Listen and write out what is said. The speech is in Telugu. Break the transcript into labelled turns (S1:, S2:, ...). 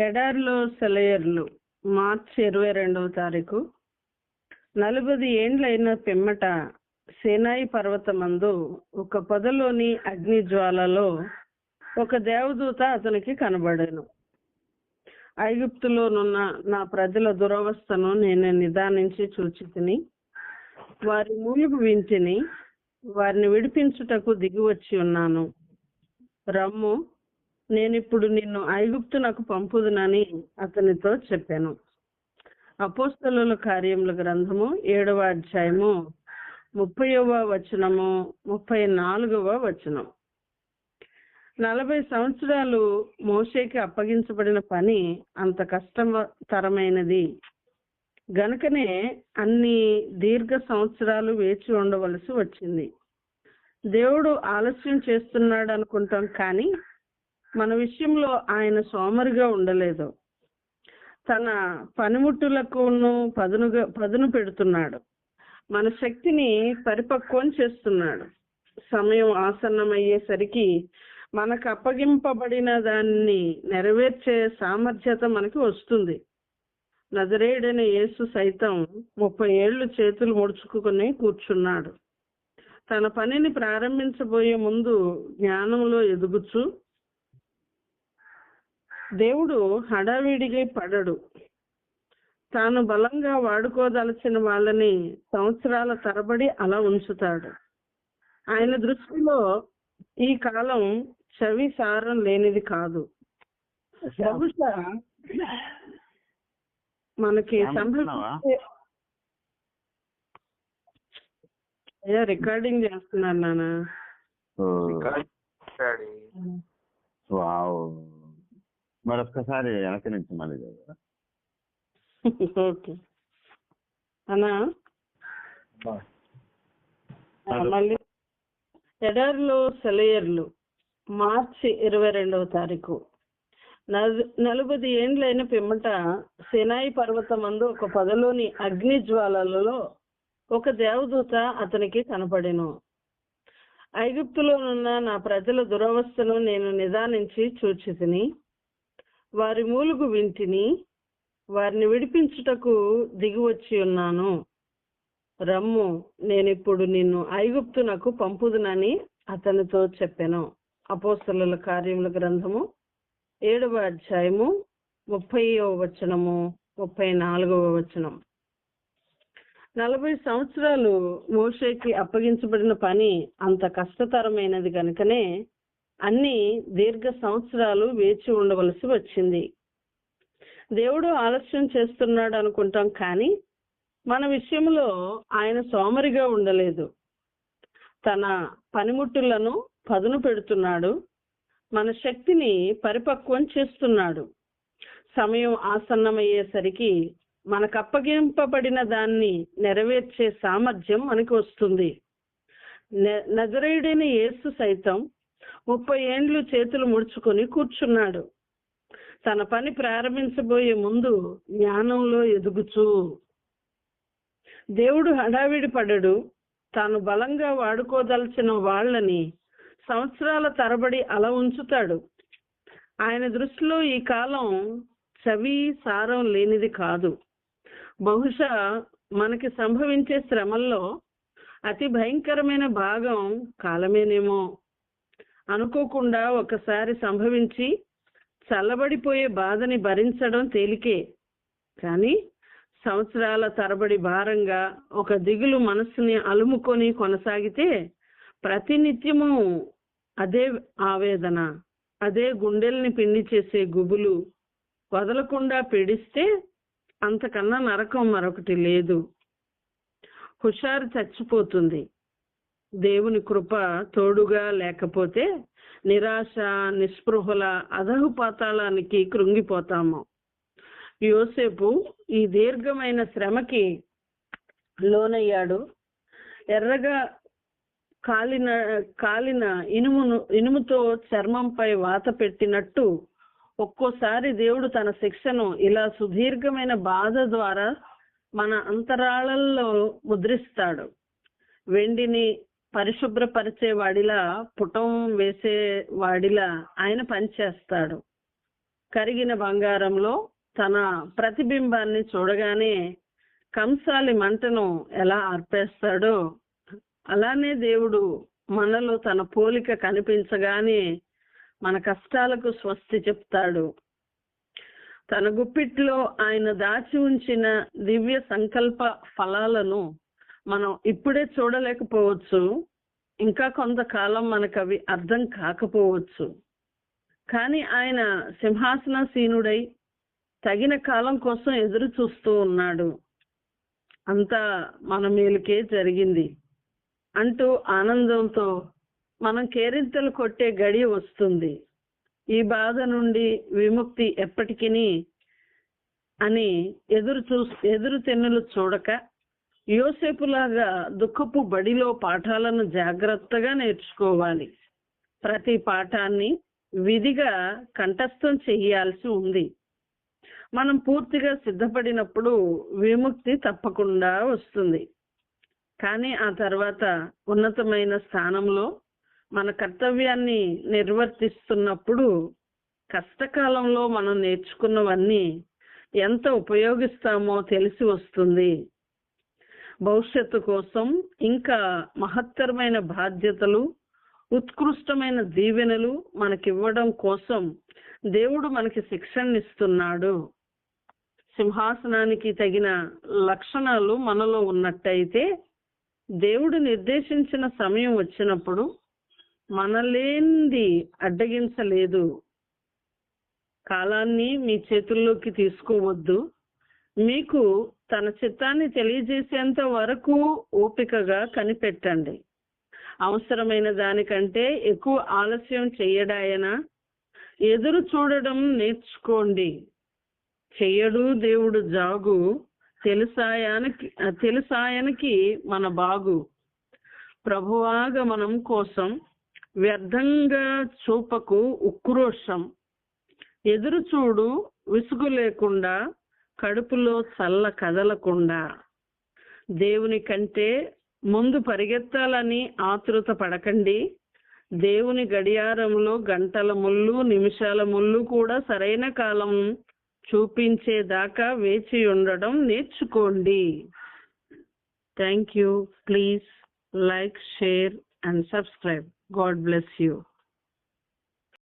S1: ఎడార్లో సెలయర్లు మార్చి ఇరవై రెండవ తారీఖు. నలభై ఏండ్లైన పిమ్మట సేనాయి పర్వతమందు ఒక పొదలోని అగ్ని జ్వాలలో ఒక దేవదూత అతనికి కనబడాను. ఐగుప్తులోనున్న నా ప్రజల దురవస్థను నేను నిదానించి చూచి తిని వారి మూలుగు వింటిని వారిని విడిపించుటకు దిగి వచ్చి ఉన్నాను. రమ్ము నేను ఇప్పుడు నిన్ను ఐగుప్తునకు పంపుదునని అతనితో చెప్పాను. అపోస్తలుల కార్యముల గ్రంథము ఏడవ అధ్యాయము ముప్పైవ వచనము ముప్పై నాలుగవ వచనం. నలభై సంవత్సరాలు మోషేకి అప్పగించబడిన పని అంత కష్టతరమైనది. గనుకనే అన్ని దీర్ఘ సంవత్సరాలు వేచి ఉండవలసి వచ్చింది. దేవుడు ఆలస్యం చేస్తున్నాడు అనుకుంటాం కానీ మన విషయంలో ఆయన సోమరిగా ఉండలేదు. తన పనిముట్టులకును పదునుగా పదును పెడుతున్నాడు. మన శక్తిని పరిపక్వం చేస్తున్నాడు. సమయం ఆసన్నమయ్యేసరికి మనకు అప్పగింపబడిన దాన్ని నెరవేర్చే సామర్థ్యత మనకి వస్తుంది. నజరేయుడైన యేసు సైతం ముప్పై ఏళ్ళు చేతులు ముడుచుకుని కూర్చున్నాడు. తన పనిని ప్రారంభించబోయే ముందు జ్ఞానంలో ఎదుగుచు దేవుడు హడావిడిగా పడడు. తాను బలంగా వాడుకోదలచిన వాళ్ళని సంవత్సరాల తరబడి అలా ఉంచుతాడు. ఆయన దృష్టిలో ఈ కాలం చవి సారం లేనిది కాదు. బహుశా మనకి? సంభవించే అయ్యా రికార్డింగ్ చేస్తున్నాను నాన్న.
S2: మరొక్కసారి వెనక నుంచి మళ్ళీ?
S1: ఓకే. అన్నా? ఆ, మళ్ళీ. ఎడారిలో సెలయర్లు మార్చి ఇరవై రెండవ తారీఖు. నల- నలభై ఏండ్లైన పిమ్మట సినాయి పర్వతమందు ఒక పొదలోని అగ్ని జ్వాలలలో ఒక దేవదూత అతనికి కనపడెను. ఐగుప్తులోనున్న నా ప్రజల దురవస్థను నేను నిదానించి చూచి తిని వారి మూలుగు వింటిని వారిని విడిపించుటకు దిగివచ్చి ఉన్నాను. రమ్ము నేనిప్పుడు నిన్ను ఐగుప్తునకు పంపుదునని అతనితో చెప్పాను. అపోస్తలుల కార్యముల గ్రంథము ఏడవ అధ్యాయము ముప్పైవ వచనము ముప్పై నాలుగవ వచనం. నలభై సంవత్సరాలు మోషేకి అప్పగించబడిన పని అంత కష్టతరమైనది కనుకనే అన్ని దీర్ఘ సంవత్సరాలు వేచి ఉండవలసి వచ్చింది. దేవుడు ఆలస్యం చేస్తున్నాడు అనుకుంటాం కానీ మన విషయంలో ఆయన సోమరిగా ఉండలేదు. తన పనిముట్టులను పదును పెడుతున్నాడు. మన శక్తిని పరిపక్వం చేస్తున్నాడు. సమయం ఆసన్నమయ్యేసరికి మనకు అప్పగింపబడిన దాన్ని నెరవేర్చే సామర్థ్యం మనకు వస్తుంది. నె- నజరేయుడైన యేసు సైతం ముప్పై ఏండ్లు చేతులు ముడుచుకొని కూర్చున్నాడు. తన పని ప్రారంభించబోయే ముందు జ్ఞానంలో ఎదుగుచూ. దేవుడు హడావిడి పడడు. తాను బలంగా వాడుకోదలచిన వాళ్ళని సంవత్సరాల తరబడి అలా ఉంచుతాడు. ఆయన దృష్టిలో ఈ కాలం చవి సారం లేనిది కాదు. బహుశా మనకి సంభవించే శ్రమల్లో అతి భయంకరమైన భాగం కాలమేనేమో. అనుకోకుండా ఒకసారి సంభవించి చల్లబడిపోయే బాధని భరించడం తేలికే. కానీ సంవత్సరాల తరబడి భారంగా ఒక దిగులు మనస్సుని అలుముకొని కొనసాగితే ప్రతినిత్యము అదే ఆవేదన అదే గుండెల్ని పిండి చేసే గుబులు వదలకుండా పీడిస్తే అంతకన్నా నరకం మరొకటి లేదు. హుషారు చచ్చిపోతుంది. దేవుని కృప తోడుగా లేకపోతే నిరాశ నిస్పృహల అధహు పాతాళానికి కృంగిపోతాము. యోసేపు ఈ దీర్ఘమైన శ్రమకి లోనయ్యాడు. ఎర్రగా కాలిన కాలిన ఇనుమును ఇనుముతో చర్మంపై వాత పెట్టినట్టు ఒక్కోసారి దేవుడు తన శిక్షను ఇలా సుదీర్ఘమైన బాధ ద్వారా మన అంతరాళల్లో ముద్రిస్తాడు. వెండిని పరిశుభ్రపరిచే వాడిలా పుటం వేసే వాడిలా ఆయన పనిచేస్తాడు కరిగిన బంగారంలో తన ప్రతిబింబాన్ని చూడగానే కంసాలి మంటను ఎలా ఆర్పేస్తాడో అలానే దేవుడు మనలో తన పోలిక కనిపించగానే మన కష్టాలకు స్వస్తి చెప్తాడు. తన గుప్పిట్లో ఆయన దాచి ఉంచిన దివ్య సంకల్ప ఫలాలను మనం ఇప్పుడే చూడలేకపోవచ్చు. ఇంకా కొంతకాలం మనకు అవి అర్థం కాకపోవచ్చు. కానీ ఆయన సింహాసనసీనుడై తగిన కాలం కోసం ఎదురు చూస్తూ ఉన్నాడు. అంతా మన మేలుకే జరిగింది అంటూ ఆనందంతో మనం కేరింతలు కొట్టే గడి వస్తుంది. ఈ బాధ నుండి విముక్తి ఎప్పటికీ అని ఎదురు చూ ఎదురు తెన్నులు చూడక యోసేపులాగా దుఃఖపు బడిలో పాఠాలను జాగ్రత్తగా నేర్చుకోవాలి. ప్రతి పాఠాన్ని విధిగా కంఠస్థం చెయ్యాల్సి ఉంది. మనం పూర్తిగా సిద్ధపడినప్పుడు విముక్తి తప్పకుండా వస్తుంది. కానీ ఆ తర్వాత ఉన్నతమైన స్థానంలో మన కర్తవ్యాన్ని నిర్వర్తిస్తున్నప్పుడు కష్టకాలంలో మనం నేర్చుకున్నవన్నీ ఎంత ఉపయోగిస్తామో తెలిసి వస్తుంది. భవిష్యత్తు కోసం ఇంకా మహత్తరమైన బాధ్యతలు ఉత్కృష్టమైన దీవెనలు మనకివ్వడం కోసం దేవుడు మనకి శిక్షణ ఇస్తున్నాడు సింహాసనానికి తగిన లక్షణాలు మనలో ఉన్నట్టయితే దేవుడు నిర్దేశించిన సమయం వచ్చినప్పుడు మనలేంది అడ్డగించలేదు. కాలాన్ని మీ చేతుల్లోకి తీసుకోవద్దు. మీకు తన చిత్తాన్ని తెలియజేసేంత వరకు ఓపికగా కనిపెట్టండి. అవసరమైన దానికంటే ఎక్కువ ఆలస్యం చెయ్యడాయన ఎదురు చూడడం నేర్చుకోండి. చెయ్యడు దేవుడు జాగు. తెలుసాయానికి తెలుసాయనికి మన బాగు. ప్రభువాగమనం కోసం వ్యర్థంగా చూపకు ఉక్రోషం. ఎదురు చూడు విసుగు లేకుండా కడుపులో చల్ల కదలకుండా దేవుని కంటే ముందు పరిగెత్తాలని ఆతృత పడకండి. దేవుని గడియారంలో గంటల ముళ్ళు నిమిషాల ముళ్ళు కూడా సరైన కాలం చూపించేదాకా వేచి ఉండడం నేర్చుకోండి. Thank you please like share and subscribe God bless you